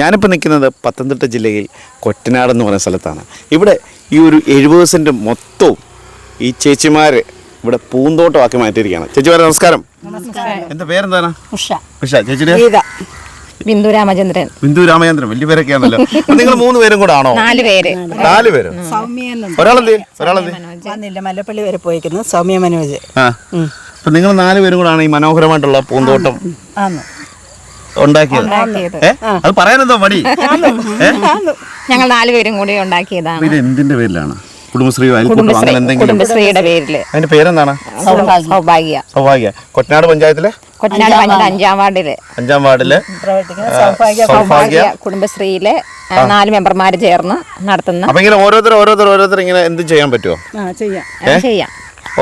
ഞാനിപ്പോൾ നിൽക്കുന്നത് പത്തനംതിട്ട ജില്ലയിൽ കൊറ്റനാട് എന്ന് പറയുന്ന സ്ഥലത്താണ്. ഇവിടെ ഈ ഒരു എഴുപത് സെന്റ് മൊത്തവും ഈ ചേച്ചിമാർ ഇവിടെ പൂന്തോട്ടമാക്കി മാറ്റിയിരിക്കുകയാണ്. ചേച്ചിമാരെ നമസ്കാരം. എന്താ പേരെന്താണ്? ഉഷ. ഉഷ ചേച്ചിയുടെ? ബിന്ദു രാമചന്ദ്രൻ. ബിന്ദു രാമചന്ദ്രൻ വലിയ പേരൊക്കെയാണല്ലോ. നിങ്ങൾ മൂന്ന് പേരും കൂടെ ആണോ? നാല് പേര്. നാല് പേരും. സൗമ്യ ഒരാളെന്തേ ഒരാളെന്തേ വന്നില്ല മല്ലപ്പള്ളി വരെ പോയിരിക്കുന്നു. സൗമ്യ മനോജ്. അപ്പൊ നിങ്ങൾ നാല് പേരും കൂടാണ് ഈ മനോഹരമായിട്ടുള്ള പൂന്തോട്ടം ആന്ന്. ഉണ്ടാക്കിയത്. ഏ? അത് പറയാനെന്തോ മടി. ഞങ്ങൾ നാല് പേരും കൂടി ഉണ്ടാക്കിയതാണ്. ഇത് എന്തിന്റെ പേരിലാണ്? കുടുംബശ്രീ അയൽക്കൂട്ടം കുടുംബശ്രീ അങ്ങനെ എന്തെങ്കിലും? കുടുംബശ്രീയുടെ പേരിൽ. അതിന്റെ പേരെന്താണ്? സൗഭാഗ്യ. സൗഭാഗ്യ. കൊറ്റനാട് പഞ്ചായത്തിലെ? കൊട്ടനാട് പഞ്ചായത്ത് അഞ്ചാം വാർഡിൽ. അഞ്ചാം വാർഡിൽ സൗഭാഗ്യ കുടുംബശ്രീയിലെ ആ, നാല് മെമ്പർമാർ ചേർന്ന് നടത്തുന്ന അപ്പൊ ഇങ്ങനെ ഓരോരുത്തർ ഓരോരുത്തർ ഓരോരുത്തർ ഇങ്ങനെ എന്ത് ചെയ്യാൻ പറ്റുമോ ആ ചെയ്യാം. ആ, ചെയ്യാം.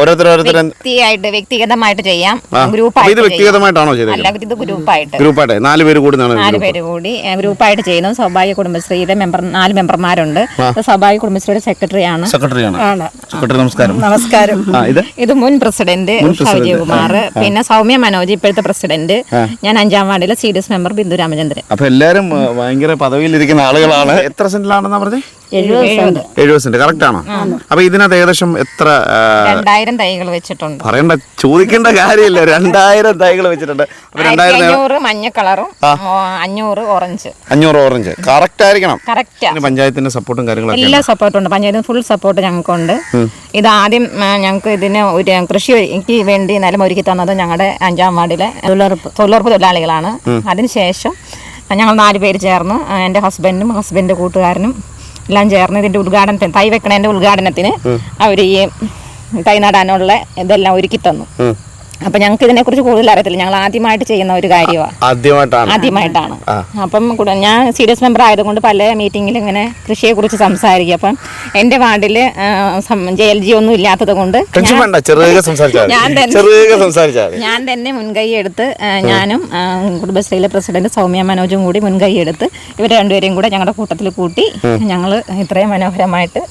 ഓരോരുത്തർ ഓരോരുത്തർ വ്യക്തിയായിട്ട് വ്യക്തിഗതമായിട്ട് ചെയ്യാം. ഇത് ഗ്രൂപ്പായിട്ട് ചെയ്യാം. വ്യക്തിഗതമായിട്ടാണോ ചെയ്തത് അല്ല ഇത് ഗ്രൂപ്പായിട്ട്. ഗ്രൂപ്പായിട്ട്. നാല് പേര് കൂടി നാല് പേര് കൂടി ഗ്രൂപ്പായിട്ട് ചെയ്യുന്നു. സ്വാഭാവിക കുടുംബശ്രീയിലെ മെമ്പർ നാല് മെമ്പർമാരുണ്ട്. സ്വാഭാവിക കുടുംബശ്രീയുടെ സെക്രട്ടറിയാണ്. സെക്രട്ടറിയാണ്. ആണ്. സെക്രട്ടറി നമസ്കാരം. നമസ്കാരം. ഇത്? ഇത് മുൻ പ്രസിഡന്റ്. വിജയകുമാർ പിന്നെ സൗമ്യ മനോജ് ഇപ്പോഴത്തെ പ്രസിഡന്റ്. ഞാൻ അഞ്ചാം വാർഡിലെ C D S member Bindu Ramachandran. അപ്പൊ എല്ലാരും ഭയങ്കര പദവിയിലിരിക്കുന്ന ആളുകളാണ്. എത്ര സെന്റിലാണെന്നാ പറഞ്ഞേ? എഴുപത് സെന്റ്. കറക്റ്റ് ആണോ? അപ്പൊ ഇതിനകത്ത് ഏകദേശം എത്ര രണ്ടായിരം തൈകൾ വെച്ചിട്ടുണ്ട്. പറയണ്ട ചോദിക്കേണ്ട കാര്യമില്ല. രണ്ടായിരം തൈകൾ വെച്ചിട്ടുണ്ട്. അഞ്ഞൂറ് മഞ്ഞ കളറും അഞ്ഞൂറ് ഓറഞ്ച്. അഞ്ഞൂറ് ഓറഞ്ച്. കറക്റ്റ് ആയിരിക്കണം. കറക്റ്റ് പഞ്ചായത്തിന്റെ സപ്പോർട്ടും കാര്യങ്ങളൊക്കെ എല്ലാ സപ്പോർട്ടും ഉണ്ട്. പഞ്ചായത്തിന് ഫുൾ സപ്പോർട്ട് ഞങ്ങൾക്കുണ്ട്. ഇത് ആദ്യം ഞങ്ങൾക്ക് ഇതിന് ഒരു കൃഷിക്ക് വേണ്ടി നിലം ഒരുക്കി തന്നത് ഞങ്ങളുടെ അഞ്ചാം വാർഡിലെ തൊഴിലുറപ്പ്. തൊഴിലുറപ്പ് തൊഴിലാളികളാണ്. അതിനുശേഷം ഞങ്ങൾ നാല് പേര് ചേർന്ന് എന്റെ ഹസ്ബൻഡും ഹസ്ബൻഡ് കൂട്ടുകാരനും എല്ലാം ചേർന്ന് ഇതിന്റെ ഉദ്ഘാടനത്തിന് തൈ വെക്കണതിന്റെ ഉദ്ഘാടനത്തിന് അവർ ഈ തൈ നടാനുള്ള ഇതെല്ലാം ഒരുക്കി തന്നു. അപ്പം ഞങ്ങൾക്ക് ഇതിനെക്കുറിച്ച് കൂടുതൽ അറിയത്തില്ല. ഞങ്ങൾ ആദ്യമായിട്ട് ചെയ്യുന്ന ഒരു കാര്യമാണ് ആദ്യമായിട്ടാണ്. ആദ്യമായിട്ടാണ്. അപ്പം ഞാൻ സീരിയസ് മെമ്പർ ആയതുകൊണ്ട് പല മീറ്റിങ്ങിലും ഇങ്ങനെ കൃഷിയെ കുറിച്ച് സംസാരിക്കും. അപ്പം എന്റെ വാർഡിൽ ജെ എൽ ജി ഒന്നും ഇല്ലാത്തത് കൊണ്ട് ഞാൻ തന്നെ- മുൻകൈ എടുത്ത് ഞാനും കുടുംബശ്രീയിലെ പ്രസിഡന്റ് സൗമ്യ മനോജും കൂടി മുൻകൈ എടുത്ത് ഇവർ രണ്ടുപേരെയും കൂടെ ഞങ്ങളുടെ കൂട്ടത്തിൽ കൂട്ടി ഞങ്ങൾ ഇത്രയും മനോഹരമായിട്ട്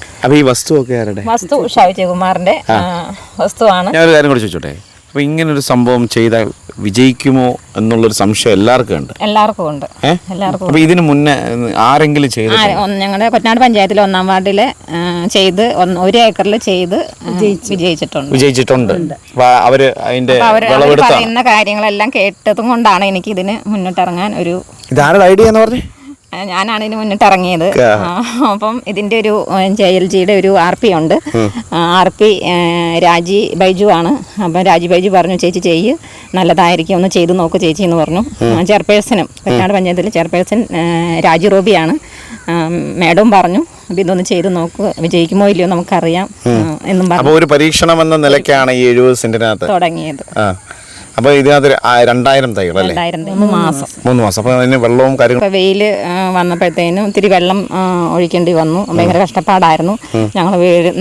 വസ്തു ഷാ വിജയകുമാറിന്റെ വസ്തുവാണ്. ഞാൻ ഒരു കാര്യം കൂടി ചോദിച്ചോട്ടെ? അപ്പൊ ഇങ്ങനെ ഒരു സംഭവം ചെയ്താൽ വിജയിക്കുമോ എന്നുള്ളൊരു സംശയം എല്ലാവർക്കും ഉണ്ട്. എല്ലാവർക്കും ഉണ്ട്? എല്ലാവർക്കും അപ്പൊ ഇതിന് മുന്നേ ആരെങ്കിലും ചെയ്ത് ഞങ്ങളുടെ കൊറ്റനാട് പഞ്ചായത്തിലെ ഒന്നാം വാർഡിൽ ചെയ്ത് ഒരു ഏക്കറിൽ ചെയ്ത് വിജയിച്ചിട്ടുണ്ട്. വിജയിച്ചിട്ടുണ്ട്. അവർ അതിന്റെ പറയുന്ന കാര്യങ്ങളെല്ലാം കേട്ടതും കൊണ്ടാണ് എനിക്ക് ഇതിന് മുന്നിട്ടിറങ്ങാൻ ഒരു ഇതാരുടെ ഐഡിയ എന്ന് പറഞ്ഞേ? ഞാനാണ് ഇതിന് മുന്നിട്ട് ഇറങ്ങിയത്. അപ്പം ഇതിന്റെ ഒരു ജെ എൽ ജിയുടെ ഒരു ആർ പി ഉണ്ട്. ആർ പി രാജി ബൈജു ആണ്. അപ്പം രാജി ബൈജു പറഞ്ഞു ചേച്ചി ചെയ്യ്. നല്ലതായിരിക്കും. ഒന്ന് ചെയ്തു നോക്ക് ചേച്ചി എന്ന് പറഞ്ഞു. ചെയർപേഴ്സണും കൊറ്റാട് പഞ്ചായത്തിലെ ചെയർപേഴ്സൺ രാജി റോബിയാണ്. മാഡം പറഞ്ഞു അപ്പം ഇതൊന്ന് ചെയ്ത് നോക്ക്. വിജയിക്കുമോ ഇല്ലയോ നമുക്കറിയാം. എന്നും പറഞ്ഞു ഒരു പരീക്ഷണം എന്ന നിലയ്ക്കാണ് ഈ എഴുപത് സെന്റിനകത്ത്. തുടങ്ങിയത്. ആ അപ്പൊ ഇതിനകത്ത് രണ്ടായിരം തൈകൾ അല്ലേ? രണ്ടായിരം മൂന്ന് മാസം. മൂന്ന് മാസം. അപ്പൊ അതിന് വെള്ളവും കാര്യങ്ങളും ഇപ്പൊ വെയിൽ ആ, വന്നപ്പോഴത്തേനും ഇത്തിരി വെള്ളം ആ, ഒഴിക്കേണ്ടി വന്നു. ഭയങ്കര കഷ്ടപ്പാടായിരുന്നു. ഞങ്ങൾ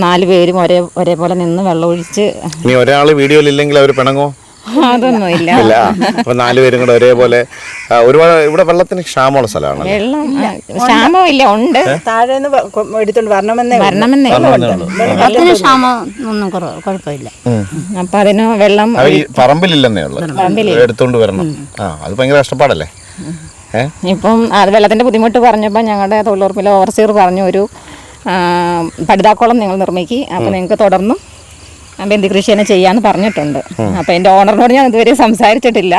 നാല് പേരും ഒരേ ഒരേപോലെ നിന്ന് വെള്ളം ഒഴിച്ച് ഇനി ഒരാൾ വീഡിയോയിൽ ഇല്ലെങ്കിൽ അവർ പിണങ്ങോ അതൊന്നുമില്ല. ഇല്ല. അപ്പൊ നാലുപേരും കൂടെ ഒരേപോലെ ആ, ഒരുപാട് ഇവിടെ വെള്ളത്തിന് ക്ഷാമമുള്ള സ്ഥലമാണ് വെള്ളം ആ, ക്ഷാമമില്ല ഉണ്ട്. താഴെ നിന്ന് എടുത്തോണ്ട് വരണമെന്നേ ഉള്ളൂ. വരണമെന്നേ അതിന് ക്ഷാമം ഒന്നും കുറവ് കുഴപ്പമില്ല. അപ്പൊ അതിന് വെള്ളം അത് ഈ പറമ്പിലില്ലെന്നേ ഉള്ളു. എടുത്തോണ്ട് വരണം. ആ അത് ഭയങ്കര കഷ്ടപ്പാടല്ലേ? ഏ? ഇപ്പം അത് വെള്ളത്തിന്റെ ബുദ്ധിമുട്ട് പറഞ്ഞപ്പോൾ ഞങ്ങളുടെ തൊഴിലുറപ്പിലെ ഓവർസീർ പറഞ്ഞു ഒരു ആ, പടുതാക്കോളം നിങ്ങൾ നിർമ്മിക്കുക അപ്പൊ നിങ്ങൾക്ക് തുടർന്നും ബന്ദി കൃഷി തന്നെ ചെയ്യാന്ന് പറഞ്ഞിട്ടുണ്ട്. അപ്പൊ എന്റെ ഓണറിനോട് ഞാൻ ഇതുവരെ സംസാരിച്ചിട്ടില്ല.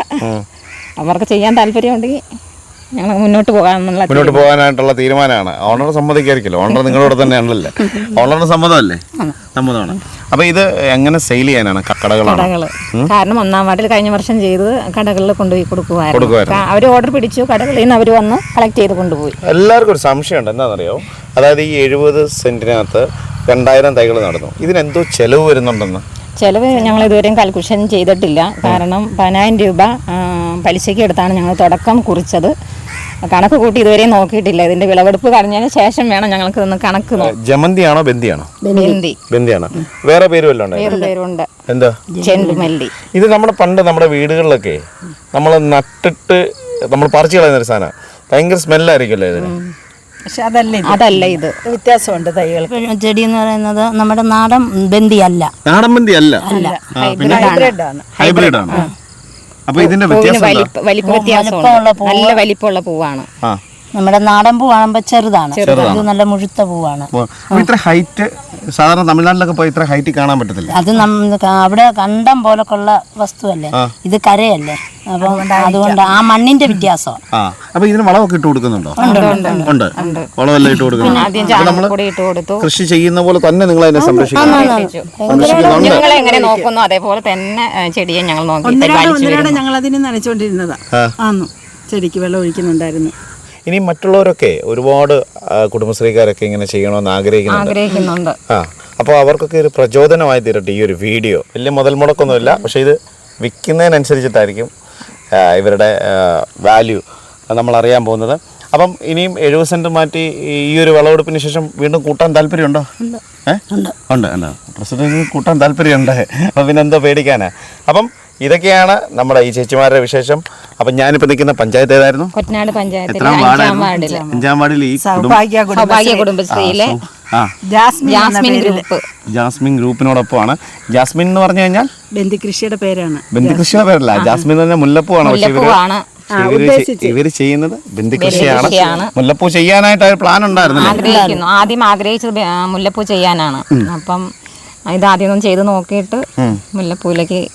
അവർക്ക് ചെയ്യാൻ താല്പര്യമുണ്ടെങ്കിൽ ഞങ്ങൾ മുന്നോട്ട് പോകാനുള്ള മുന്നോട്ട് പോകാനായിട്ടുള്ള തീരുമാനമാണ്. ഓണർ സമ്മതിക്കായിരിക്കല്ലോ. ഓണർ നിങ്ങളോട് തന്നെയാണല്ലേ ഓണറിന് സമ്മതമല്ലേ? സമ്മതമാണ്. അപ്പൊ ഇത് എങ്ങനെ സെയിൽ ചെയ്യാനാണ്? കടകളാണ്? കാരണം ഒന്നാം വാർഡിൽ കഴിഞ്ഞ വർഷം ചെയ്ത് കടകളിൽ കൊണ്ടുപോയി കൊടുക്കുമായിരുന്നു. അവർ ഓർഡർ പിടിച്ചു. കടകളിൽ നിന്ന് അവർ വന്ന് കളക്ട് ചെയ്ത് കൊണ്ടുപോയി. എല്ലാവർക്കും ഒരു സംശയമുണ്ട്. എന്താണെന്നറിയോ? അതായത് ഈ എഴുപത് സെന്റിനകത്ത് രണ്ടായിരം തൈകൾ നടന്നു. ഇതിനെന്തോ ചെലവ് വരുന്നുണ്ടെന്ന്. ചെലവ് ഞങ്ങൾ ഇതുവരെയും കാൽക്കുലേഷൻ ചെയ്തിട്ടില്ല. കാരണം പതിനായിരം രൂപ പലിശയ്ക്ക് എടുത്താണ് ഞങ്ങൾ തുടക്കം കുറിച്ചത്. കണക്ക് കൂട്ടി ഇതുവരെയും നോക്കിയിട്ടില്ല. ഇതിന്റെ വിളവെടുപ്പ് കഴിഞ്ഞതിന് ശേഷം വേണം ഞങ്ങൾക്ക് ഒന്ന് കണക്ക് ജമന്തിയാണോ ബന്ദിയാണോ ബന്ദി ബന്ദിയാണോ വേറെ പേര് പേരുണ്ട്. എന്താ? ചെണ്ടുമല്ലി. ഇത് നമ്മുടെ പണ്ട് നമ്മുടെ വീടുകളിലൊക്കെ നമ്മൾ നട്ടിട്ട് നമ്മൾ പറിച്ചു കളയുന്ന ഒരു സാധനം. ഭയങ്കര സ്മെല്ലായിരിക്കുമല്ലോ ഇതിന്. പക്ഷെ അതല്ല ഇത്. അതല്ല ഇത്. വ്യത്യാസമുണ്ട് തൈകൾ ചെടി എന്ന് പറയുന്നത് നമ്മുടെ നാടൻ ബന്ദിയല്ല നാടൻ ബന്ദി അല്ല? ഹൈബ്രിഡ് ആണ് ഹൈബ്രിഡ് ആണ് അപ്പൊ ഇതിന്റെ നല്ല വലിപ്പമുള്ള പൂവാണ്. നമ്മുടെ നാടൻ പൂ കാണുമ്പോൾ ചെറുതാണ്. ഇത് നല്ല മുഴുത്ത പൂവാണ്. ഇത്ര ഹൈറ്റ് സാധാരണ തമിഴ്നാട്ടിലൊക്കെ പോയി ഇത്ര ഹൈറ്റ് കാണാൻ പറ്റത്തില്ല. അത് അവിടെ കണ്ടം പോലൊക്കെ ഉള്ള വസ്തുവല്ലേ? ഇത് കരയല്ലേ? അപ്പം അതുകൊണ്ട് ആ മണ്ണിന്റെ വ്യത്യാസം ആ അപ്പോൾ ഇതിന് വളമൊക്കെ ഇട്ട് കൊടുക്കുന്നുണ്ടോ? ഉണ്ട് വളമെല്ലാം ഇട്ട് കൊടുക്കുന്നു കൃഷി ചെയ്യുന്ന പോലെ തന്നെ നിങ്ങൾ അതിനെ സംരക്ഷിക്കുന്നു എങ്ങനെ നോക്കുന്നു അതേപോലെ തന്നെ ചെടിയെ ഞങ്ങൾ നോക്കി. ഞങ്ങൾ അതിനെ നനച്ചുകൊണ്ടിരുന്നതാ. ആന്നു. ചെടിക്ക് വെള്ളം ഒഴിക്കുന്നുണ്ടായിരുന്നു. ഇനി മറ്റുള്ളവരൊക്കെ ഒരുപാട് കുടുംബശ്രീകാരൊക്കെ കുടുംബശ്രീക്കാരൊക്കെ ഇങ്ങനെ ചെയ്യണമെന്ന് ആഗ്രഹിക്കുന്നുണ്ട്. ആഗ്രഹിക്കുന്നുണ്ട്. ആ അപ്പോൾ അവർക്കൊക്കെ ഒരു പ്രചോദനമായി തീരട്ടെ ഈ ഒരു വീഡിയോ. വലിയ മുതൽ മുടക്കൊന്നുമില്ല പക്ഷേ ഇത് വിൽക്കുന്നതിനനുസരിച്ചിട്ടായിരിക്കും ഇവരുടെ വാല്യൂ നമ്മൾ അറിയാൻ പോകുന്നത്. അപ്പം ഇനിയും എഴുപത് സെന്റ് മാറ്റി ഈ ഒരു വിളവെടുപ്പിന് ശേഷം വീണ്ടും കൂട്ടാൻ താല്പര്യമുണ്ടോ? ഉണ്ട്. ഉണ്ട്. പ്രസിഡന്റ് കൂട്ടാൻ താല്പര്യമുണ്ട്. അപ്പം പിന്നെ എന്തോ പേടിക്കാനാ. അപ്പം ഇതൊക്കെയാണ് നമ്മുടെ ഈ ചേച്ചിമാരുടെ വിശേഷം. അപ്പം ഞാനിപ്പോൾ നിൽക്കുന്ന പഞ്ചായത്ത് ഏതായിരുന്നു? കൊറ്റനാട് പഞ്ചായത്തിലെ എത്രാം അഞ്ചാം വാർഡിൽ ഈ സൗഭാഗ്യ കുടുംബശ്രീയിലെ ജാസ്മിൻ എന്ന ജാസ്മിൻ പേരിൽ ഗ്രൂപ്പ്. ജാസ്മിൻ ഗ്രൂപ്പിനോടൊപ്പമാണ്. ജാസ്മിൻ എന്ന് പറഞ്ഞു കഴിഞ്ഞാൽ ബന്ദികൃഷിയുടെ പേരാണ്. ബന്ധുകൃഷിയുടെ പേരല്ല. ജാസ്മിൻ എന്ന് പറഞ്ഞാൽ മുല്ലപ്പൂവാണ്. പക്ഷെ ഇവർ മുല്ലപ്പൂവാണ്. ഇവർ ചെ- ഇവർ ചെയ്യുന്നത് ബന്ധുകൃഷിയാണ്. മുല്ലപ്പൂ ചെയ്യാനായിട്ട് ഒരു പ്ലാൻ ഉണ്ടായിരുന്നില്ല? ആഗ്രഹിക്കുന്നു. ആദ്യം ആഗ്രഹിച്ചത് ബ- ആ, മുല്ലപ്പൂ ചെയ്യാനാണ്. അപ്പം ഇത് ആദ്യം ഒന്ന് ചെയ്ത് നോക്കിയിട്ട് മുല്ലപ്പൂവിലേക്ക്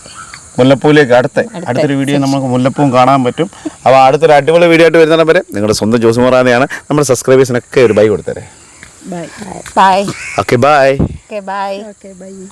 മുല്ലപ്പൂലേക്ക് അടുത്ത അടുത്തൊരു വീഡിയോ നമുക്ക് മുല്ലപ്പൂവും കാണാൻ പറ്റും. അപ്പോൾ അടുത്തൊരു അടിപൊളി വീഡിയോ ആയിട്ട് വരുന്നവരെ വരെ നിങ്ങളുടെ സ്വന്തം ജോസ് മൊറാനെയാണ്. നമ്മുടെ സബ്സ്ക്രൈബേഴ്സിനൊക്കെ ഒരു ബൈ കൊടുത്തരേ. Bye. Bye. Okay, bye. Okay, bye. Okay, bye.